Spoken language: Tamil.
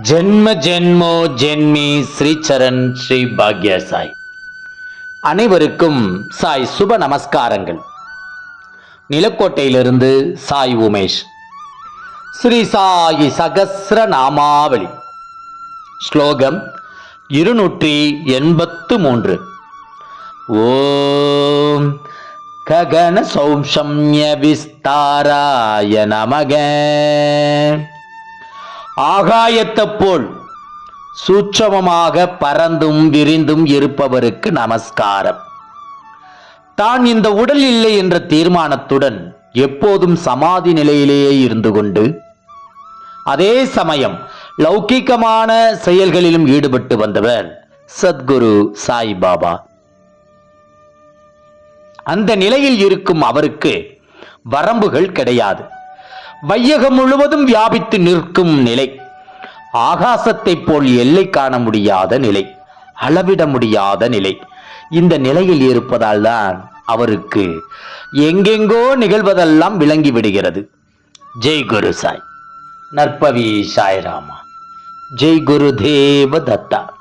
ஜென்ம ஜென்மோ ஜென்மி ஸ்ரீச்சரண் ஸ்ரீ பாக்ய சாய் அனைவருக்கும் சாய் சுப நமஸ்காரங்கள். நிலக்கோட்டையிலிருந்து சாய் உமேஷ். ஸ்ரீ சாயி சகசிர நாமாவளி. ஸ்லோகம் இருநூற்றி எண்பத்து மூன்று. ஓம் ககன சௌம்சம்ய விஸ்தாராய நமக. ஆகாயத்தைப் போல் சூட்சமமாக பறந்தும் விரிந்தும் இருப்பவருக்கு நமஸ்காரம். தான் இந்த உடல் இல்லை என்ற தீர்மானத்துடன் எப்போதும் சமாதி நிலையிலேயே இருந்து கொண்டு அதே சமயம் லௌகிகமான செயல்களிலும் ஈடுபட்டு வந்தவர் சத்குரு சாய்பாபா. அந்த நிலையில் இருக்கும் அவருக்கு வரம்புகள் கிடையாது. வையகம் முழுவதும் வியாபித்து நிற்கும் நிலை. ஆகாசத்தைப் போல் எல்லை காண முடியாத நிலை அளவிட முடியாத நிலை. இந்த நிலையில் இருப்பதால் தான் அவருக்கு எங்கெங்கோ நிகழ்வதெல்லாம் விளங்கி விடுகிறது. ஜெய் குரு சாய். நற்பவி சாய்ராமா. ஜெய் குரு தேவ தத்தா